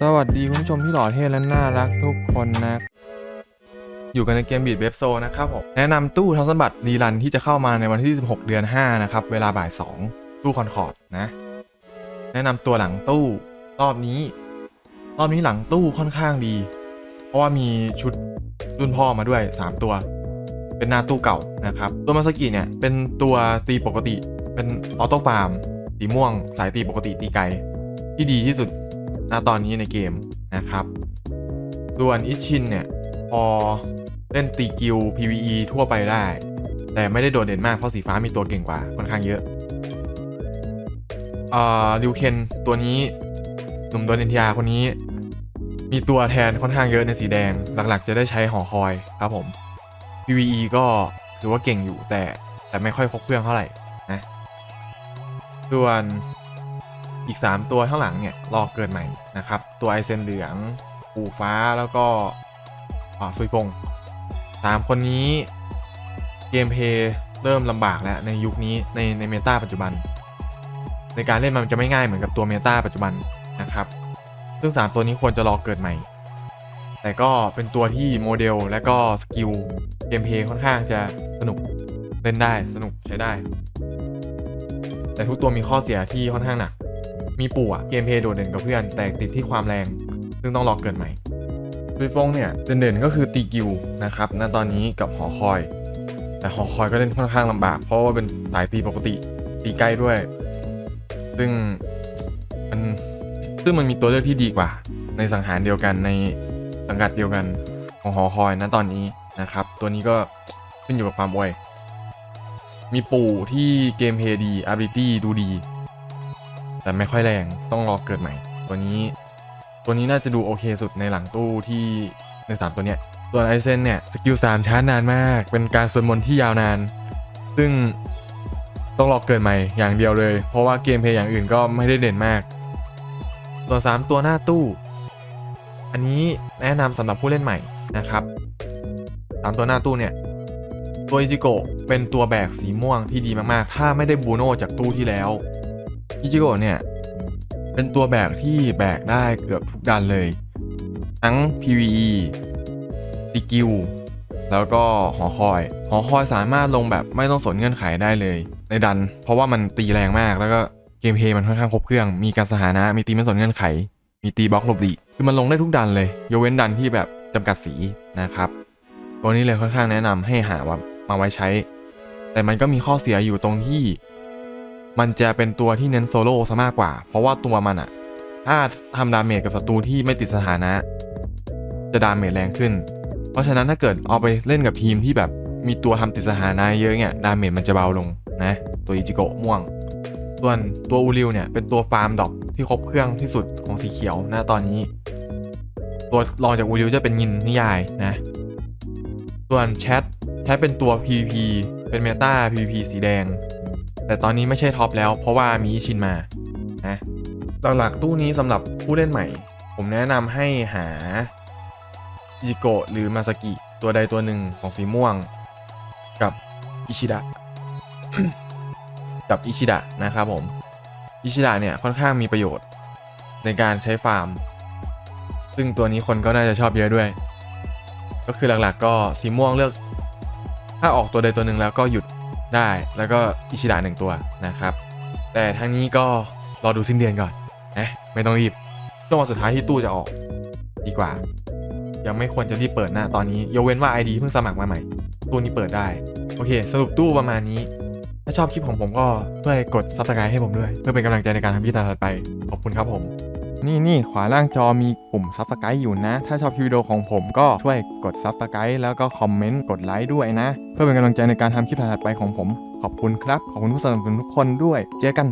สวัสดีคุณผู้ชมที่หล่อเท่และน่ารักทุกคนนะ อยู่กันในเกมบีดเว็บโซนะครับผม แนะนำตู้ทศบัตรรีรันที่จะเข้ามาในวันที่ 16 เดือน 5 นะครับ เวลาบ่าย 2 ตู้คอนคอร์ดนะ แนะนำตัวหลังตู้รอบนี้ รอบนี้หลังตู้ค่อนข้างดี เพราะว่ามีชุดรุ่นพ่อมาด้วย 3 ตัว เป็นหน้าตู้เก่านะครับ ตัวมาสกิเนี่ยเป็นตัวตีปกติ เป็นออโต้ฟาร์มสีม่วง สายตีปกติตีไกลที่ดีที่สุด ณตอนนี้ในเกมนะครับส่วนอิชินเนี่ยพอเล่นตีกิล PVE ทั่วไปได้ แต่ไม่ได้โดดเด่นมากเพราะสีฟ้ามีตัวเก่งกว่าค่อนข้างเยอะอ่าลิวเคนตัวนี้หนุ่มโดนเอ็นทีอาคนนี้ มีตัวแทนค่อนข้างเยอะในสีแดงหลักๆ จะได้ใช้หอคอยครับผม PVE ก็ถือว่าเก่งอยู่แต่แต่ไม่ค่อยครบเครื่องเท่าไหร่นะส่วน อีก 3 ตัวข้างหลังเนี่ยรอเกิดใหม่นะครับ ตัวไอเซนเหลืองปูฟ้าแล้วก็อ่าซุยฟงสามคนนี้เกมเพลย์เริ่มลำบากแล้วในยุคนี้ในในเมตาปัจจุบัน ในการเล่นมันจะไม่ง่ายเหมือนกับตัวเมตาปัจจุบันนะครับ ซึ่ง 3 ตัวนี้ควรจะรอเกิดใหม่ แต่ก็เป็นตัวที่โมเดลและก็สกิลเกมเพลย์ค่อนข้างจะสนุกเล่นได้สนุกใช้ได้ แต่ทุกตัวมีข้อเสียที่ค่อนข้างหนัก มีปู่อะเกมเพย์โดดเด่นกับเพื่อน แต่ติดที่ความแรง ซึ่งต้องรอเกิดใหม่ซุยฟงเนี่ยเด่นๆก็คือตีกิวนะครับณตอนนี้กับหอคอย แต่หอคอยก็เล่นค่อนข้างลำบาก เพราะว่าเป็นสายตีปกติตีใกล้ด้วย ซึ่งมันซึ่งมันมีตัวเลือกที่ดีกว่า ในสังหารเดียวกันในสังกัดเดียวกันของหอคอยณตอนนี้นะครับ ตัวนี้ก็ขึ้นอยู่กับความอวยมีปู่ที่เกมเพย์ดี ability ดูดี แต่ไม่ค่อยแรงต้องรอเกิดใหม่ ตัวนี้ตัวนี้น่าจะดูโอเคสุดในหลังตู้ที่ในสามตัวเนี้ยส่วนไอเซนเนี่ยสกิลสามชานานมาก เป็นการสวดมนต์ที่ยาวนาน ซึ่งต้องรอเกิดใหม่อย่างเดียวเลย เพราะว่าเกมเพย์อย่างอื่นก็ไม่ได้เด่นมาก ส่วน 3 ตัวหน้าตู้ อันนี้แนะนำสำหรับผู้เล่นใหม่นะครับสามตัวหน้าตู้เนี่ยตัวอิจิโกะเป็นตัวแบกสีม่วงที่ดีมากๆ ถ้าไม่ได้บูโน่จากตู้ที่แล้ว อิจิโกะเนี่ย เป็นตัวแบกที่แบกได้เกือบทุกดันเลย ทั้ง PVE ติกิวแล้วก็หอคอย หอคอยสามารถลงแบบไม่ต้องสนเงื่อนไขได้เลย ในดัน เพราะว่ามันตีแรงมากแล้วก็เกมเพลย์มันค่อนข้างครบเครื่อง มีการสถานะ มีตีไม่สนเงื่อนไข มีตีบล็อกหลบหลีคือมันลงได้ทุกดันเลยยกเว้นดันที่แบบจำกัดสีนะครับตัวนี้เลยค่อนข้างแนะนำให้หาว่ามาไว้ใช้ แต่มันก็มีข้อเสียอยู่ตรงที่ มันจะเป็นตัวที่เน้นโซโล่ซะมากกว่า เพราะว่าตัวมันอะถ้าทำดาเมจกับศัตรูที่ไม่ติดสถานะ จะดาเมจแรงขึ้น เพราะฉะนั้นถ้าเกิดเอาไปเล่นกับทีมที่แบบมีตัวทำติดสถานะเยอะเนี่ยดาเมจมันจะเบาลงนะตัวอิจิโกะม่วง ส่วนตัวอูริวเนี่ยเป็นตัวฟาร์มดอกที่ครบเครื่องที่สุดของสีเขียวนะตอนนี้ ตัวรองจากอูริวจะเป็นยินนิยายนะ ส่วนแชทแชทเป็นตัว PVP เป็นเมตา PVP สีแดง แต่ตอนนี้ไม่ใช่ท็อปแล้ว เพราะว่ามีอิชินมานะหลักๆตู้นี้สำหรับผู้เล่นใหม่ ผมแนะนำให้หาอิจิโกะหรือมาสกิตัวใดตัวหนึ่งของสีม่วง กับอิชิดะกับอิชิดะนะครับผมอิชิดะเนี่ยค่อนข้างมีประโยชน์ในการใช้ฟาร์ม ซึ่งตัวนี้คนก็น่าจะชอบเยอะด้วย ก็คือหลักๆ ก็สีม่วงเลือก ถ้าออกตัวใดตัวหนึ่งแล้วก็หยุด ได้แล้วก็อิชิดะหนึ่งตัวนะครับ แต่ทั้งนี้ก็รอดูสิ้นเดือนก่อนนะไม่ต้องรีบช่วงวันสุดท้ายที่ตู้จะออก ดีกว่า ยังไม่ควรจะรีบเปิดนะตอนนี้ยกเว้นว่า ID เพิ่งสมัครมาใหม่ ตู้นี้เปิดได้ โอเค สรุปตู้ประมาณนี้ ถ้าชอบคลิปของผมก็ช่วยกด subscribe ให้ผมด้วย เพื่อเป็นกำลังใจในการทำคลิปต่อไปขอบคุณครับผม นี่นี่ขวาล่างจอมีปุ่มซับสไครต์อยู่นะ ถ้าชอบคลิปวิดีโอของผมก็ช่วยกดซับสไครต์แล้วก็คอมเมนต์กดไลค์ด้วยนะ เพื่อเป็นกำลังใจในการทำคลิปถัดไปของผม ขอบคุณครับ ขอบคุณผู้สนับสนุนทุกคนด้วย เจอกัน